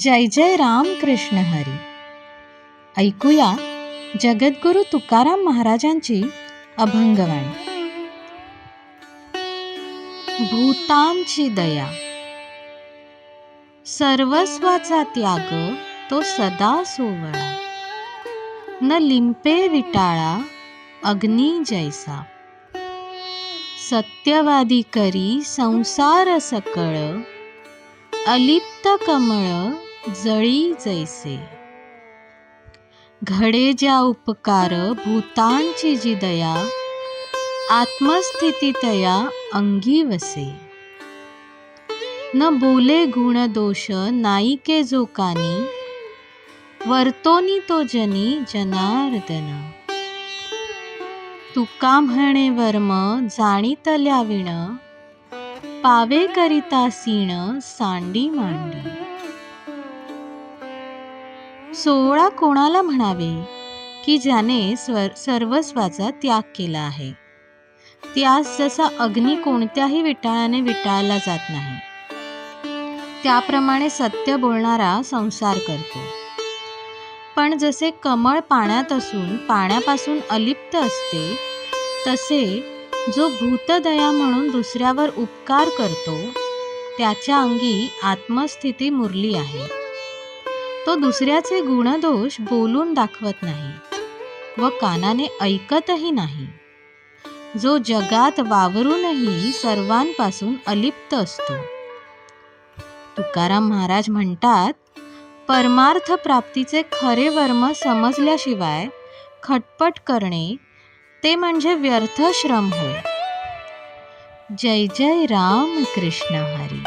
जय जय राम कृष्ण हरी. ऐकूया जगद्गुरु तुकाराम महाराजांची अभंगवाणी. भूतांची दया. सर्वस्वाचा त्याग तो सदा सोवळा. न लिंपे विटाळा अग्नी जैसा. सत्यवादी करी संसार सकळ अलिप्त कमळ जळी जैसे. घडे ज्या उपकार भूतांची जी दया आत्मस्थिती तया अंगी वसे. न बोले गुण दोष नाईके जो कानी वर्तोनी तो जनी जनार्दन. तुका म्हणे वर्म जाणीतल्या विण पावे करिता सीण सांडी मांडी. सोहळा कोणाला म्हणावे? की ज्याने स्वर सर्वस्वाचा त्याग केला आहे. त्यास जसा अग्नी कोणत्याही विटाळाने विटाळला जात नाही. त्याप्रमाणे सत्य बोलणारा संसार करतो. पण जसे कमळ पाण्यात असून पाण्यापासून अलिप्त असते तसे जो भूतदया म्हणून दुसऱ्यावर उपकार करतो त्याच्या अंगी आत्मस्थिती मुरली आहे. तो दुसऱ्याचे गुणदोष बोलून दाखवत नाही व कानाने ऐकतही नाही. जो जगात वावरूनही सर्वांपासून अलिप्त असतो. तुकाराम महाराज म्हणतात परमार्थ प्राप्तीचे खरे वर्म समजल्याशिवाय खटपट करणे ते म्हणजे व्यर्थ श्रम होय. जय जय राम कृष्ण हरी.